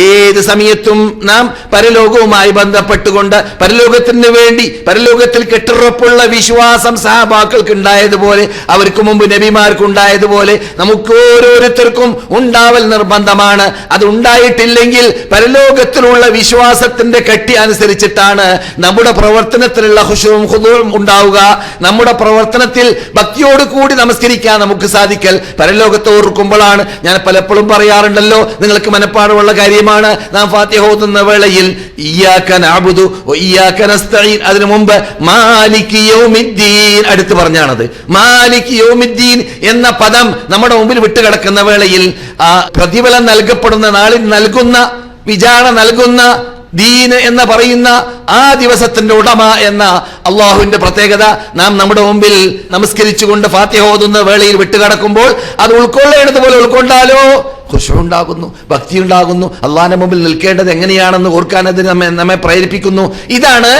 ഏത് സമയത്തും നാം പരലോകവുമായി ബന്ധപ്പെട്ടുകൊണ്ട് പരലോകത്തിന് വേണ്ടി പരലോകത്തിൽ കെട്ടുറപ്പുള്ള വിശ്വാസം സഹബാക്കൾക്ക് ഉണ്ടായതുപോലെ അവർക്ക് മുമ്പ് നബിമാർക്ക് ഉണ്ടായതുപോലെ നമുക്ക് ഓരോരുത്തർക്കും ഉണ്ടാവൽ നിർബന്ധമാണ്. അത് ഉണ്ടായിട്ടില്ലെങ്കിൽ പരലോകത്തിലുള്ള വിശ്വാസത്തിന്റെ കെട്ടി അനുസരിച്ചിട്ടാണ് നമ്മുടെ പ്രവർത്തനത്തിലുള്ള ഹുഷവും ഹുദവും ഉണ്ടാവുക. നമ്മുടെ പ്രവർത്തനത്തിൽ ഭക്തിയോട് കൂടി നമസ്കരിക്കാൻ നമുക്ക് സാധിക്കൽ. പരലോകത്ത് ഓർക്കുമ്പോഴാണ് ഞാൻ പലപ്പോഴും പറയാറുണ്ടല്ലോ നിങ്ങൾക്ക് മനപ്പാടുള്ള കാര്യമാണ് നാം ഫാത്തിഹ ഓതുന്ന വേളയിൽ അതിനു മുമ്പ് യൗമിദ്ദീൻ അടുത്ത് പറഞ്ഞാണത്. യൗമിദ്ദീൻ എന്ന പദം നമ്മുടെ മുമ്പിൽ വിട്ടുകിടക്കുന്ന വേളയിൽ ആ പ്രതിഫലം നൽകപ്പെടുന്ന നാളിൽ നൽകുന്ന വിചാരണ നൽകുന്ന ദീന് എന്ന് പറയുന്ന ആ ദിവസത്തിന്റെ ഉടമ എന്ന അള്ളാഹുവിന്റെ പ്രത്യേകത നാം നമ്മുടെ മുമ്പിൽ നമസ്കരിച്ചുകൊണ്ട് ഫാത്തിഹ ഓതുന്ന വേളയിൽ വിട്ടുകിടക്കുമ്പോൾ അത് ഉൾക്കൊള്ളേണ്ടതുപോലെ ഉൾക്കൊണ്ടാലോ? ഉണ്ടാകുന്നു ഭക്തി ഉണ്ടാകുന്നു അള്ളാഹിന്റെ മുമ്പിൽ നിൽക്കേണ്ടത് എങ്ങനെയാണെന്ന് ഓർക്കാൻ അത് നമ്മെ നമ്മെ പ്രേരിപ്പിക്കുന്നു. ഇതാണ്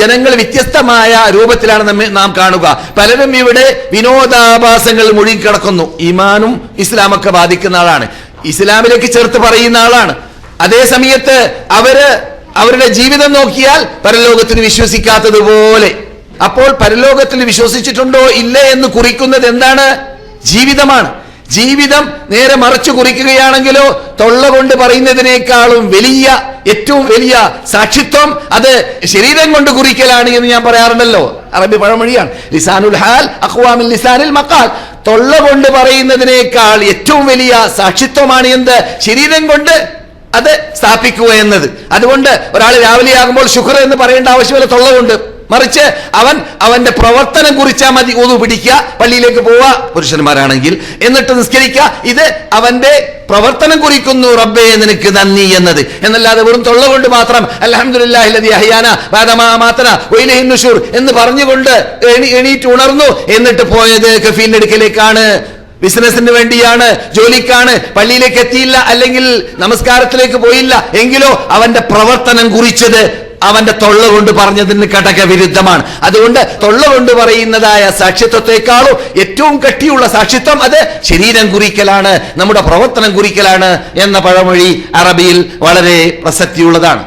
ജനങ്ങൾ വ്യത്യസ്തമായ രൂപത്തിലാണ് നമ്മെ നാം കാണുക. പലരും ഇവിടെ വിനോദാഭാസങ്ങൾ മുഴുകിക്കിടക്കുന്നു. ഇമാനും ഇസ്ലാമൊക്കെ ബാധിക്കുന്ന ആളാണ്. ഇസ്ലാമിലേക്ക് ചേർത്ത് പറയുന്ന ആളാണ്. അതേ സമയത്ത് അവർ അവരുടെ ജീവിതം നോക്കിയാൽ പരലോകത്തിന് വിശ്വസിക്കാത്തതുപോലെ അപ്പോൾ പരലോകത്തിൽ വിശ്വസിച്ചിട്ടുണ്ടോ ഇല്ലേ എന്ന് കുറിക്കുന്നത് എന്താണ്? ജീവിതമാണ്. ജീവിതം നേരെ മറിച്ചു കുറിക്കുകയാണെങ്കിലോ തൊള്ള കൊണ്ട് പറയുന്നതിനേക്കാളും വലിയ ഏറ്റവും വലിയ സാക്ഷിത്വം അത് ശരീരം കൊണ്ട് കുറിക്കലാണ് എന്ന് ഞാൻ പറയാറുണ്ടല്ലോ. അറബി പഴമൊഴിയാണ്. ലിസാനുൽ ഹാൽ അഖ്വാമിൽ ലിസാനിൽ മക്കാൽ തൊള്ള കൊണ്ട് പറയുന്നതിനേക്കാൾ ഏറ്റവും വലിയ സാക്ഷിത്വമാണ് എന്ത്? ശരീരം കൊണ്ട് അത് സ്ഥാപിക്കുക എന്നത്. അതുകൊണ്ട് ഒരാൾ രാവിലെ ആകുമ്പോൾ ശുക്ർ എന്ന് പറയേണ്ട ആവശ്യമില്ല തൊള്ള കൊണ്ട്. മറിച്ച് അവൻ അവന്റെ പ്രവർത്തനം കുറിച്ചാൽ മതി. ഊതു പിടിക്കുക പള്ളിയിലേക്ക് പോവുക പുരുഷന്മാരാണെങ്കിൽ. എന്നിട്ട് നിസ്കരിക്കുക. ഇത് അവന്റെ പ്രവർത്തനം കുറിക്കുന്നു. റബ്ബേ നിനക്ക് നന്ദി എന്നത്. എന്നല്ലാതെ വെറും തൊള്ള കൊണ്ട് മാത്രം നുഷൂർ എന്ന് പറഞ്ഞുകൊണ്ട് എണീ എണീറ്റ് ഉണർന്നു. എന്നിട്ട് പോയത് കഫീലിന്റെ അടുക്കലേക്കാണ്. ബിസിനസിന് വേണ്ടിയാണ് ജോലിക്കാണ്. പള്ളിയിലേക്ക് എത്തിയില്ല അല്ലെങ്കിൽ നമസ്കാരത്തിലേക്ക് പോയില്ല. എങ്കിലോ അവന്റെ പ്രവർത്തനം കുറിച്ചത് അവന്റെ തൊള്ള കൊണ്ട് പറഞ്ഞതിന് കടക വിരുദ്ധമാണ്. അതുകൊണ്ട് തൊള്ള കൊണ്ട് പറയുന്നതായ സാക്ഷിത്വത്തെക്കാളും ഏറ്റവും കട്ടിയുള്ള സാക്ഷിത്വം അത് ശരീരം കുറിക്കലാണ് നമ്മുടെ പ്രവർത്തനം കുറിക്കലാണ് എന്ന പഴമൊഴി അറബിയിൽ വളരെ പ്രസക്തിയുള്ളതാണ്.